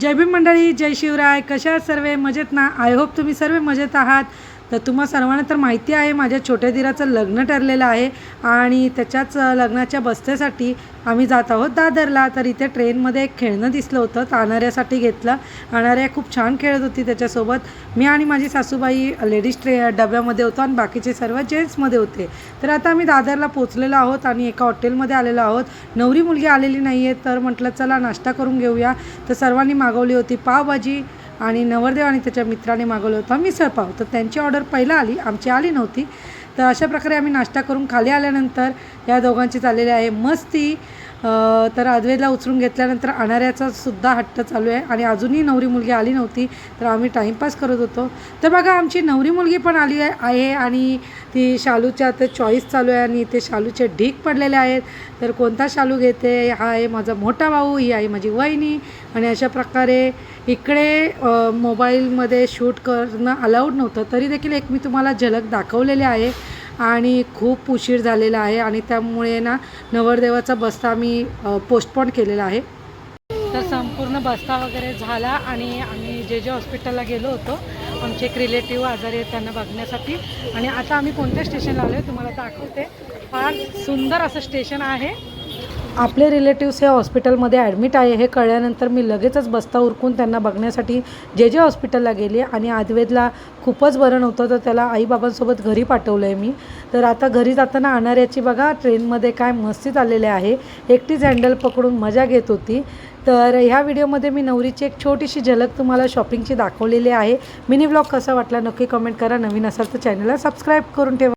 जय भीम मंडळी जय शिवराय. कशा आहात सर्व? मजेत ना? आय होप तुम्ही सर्व मजेत आहात. तर तुम्हा सर्वांना तर माहिती आहे माझ्या छोट्या दिराचं लग्न ठरलेलं आहे आणि त्याच्याच लग्नाच्या बस्त्यासाठी आम्ही जात आहोत दादरला. तर इथे ट्रेनमध्ये एक खेळणं दिसलं होतं तर घेतलं. अनाऱ्या खूप छान खेळत होती त्याच्यासोबत. मी आणि माझी सासूबाई लेडीज ट्रे डब्यामध्ये होतो आणि बाकीचे सर्व जेंट्समध्ये होते. तर आता आम्ही दादरला पोचलेलो आहोत आणि एका हॉटेलमध्ये आलेलो आहोत. नवरी मुलगी आलेली नाही आहे तर म्हटलं चला नाश्ता करून घेऊया. तर सर्वांनी मा मागवली होती पावभाजी आणि नवरदेव आणि त्याच्या मित्राने मागवलं होतं. मिसळपाव तर त्यांची ऑर्डर पहिला आली आमची आली नव्हती. तर अशा प्रकारे आम्ही नाश्ता करून खाली आल्यानंतर या दोघांची चाललेली आहे मस्ती. तर अद्वेला उचलून घेतल्यानंतर अनाऱ्याचा सुद्धा हट्ट चालू आहे आणि अजूनही नवरी मुलगी आली नव्हती तर आम्ही टाईमपास करत होतो. तर बघा आमची नवरी मुलगी पण आली आहे आहे आणि ती शालूच्या आता चॉईस चालू आहे आणि ते शालूचे ढीक पडलेले आहेत. तर कोणता शालू घेते? हा आहे माझा मोठा भाऊ ही आहे माझी वहिनी आणि अशा प्रकारे इकडे मोबाईलमध्ये शूट करणं अलाउड नव्हतं. तरी देखील एक मी तुम्हाला झलक दाखवलेली आहे. आणि खूप उशीर झालेला आहे आणि त्यामुळे ना नवरदेवाचा बस्ता मी पोस्टपोन केलेला आहे. तर संपूर्ण बस्ता वगैरे झाला आणि आम्ही जे जे हॉस्पिटलला गेलो होतो आमचे एक रिलेटिव्ह आजारी आहेत त्यांना बघण्यासाठी. आणि आता आम्ही कोणत्या स्टेशनला आलो आहे तुम्हाला दाखवते. फार सुंदर असं स्टेशन आहे. आपले रिलेटिव्स हे हॉस्पिटलमध्ये ॲडमिट आहे हे कळल्यानंतर मी लगेचच बस्ता उरकून त्यांना बघण्यासाठी जे जे हॉस्पिटलला गेली आणि आद्वेदला खूपच बरं नव्हतं तर त्याला आईबाबांसोबत घरी पाठवलं आहे मी. तर आता घरी जाताना अनाऱ्याची बघा ट्रेनमध्ये काय मस्तीत आलेले आहे. एकटीच हँडल पकडून मजा घेत होती. तर ह्या व्हिडिओमध्ये मी नवरीची एक छोटीशी झलक तुम्हाला शॉपिंगची दाखवलेली आहे. मिनी ब्लॉग कसा वाटला नक्की कमेंट करा. नवीन असाल तर चॅनलला सबस्क्राईब करून ठेवा.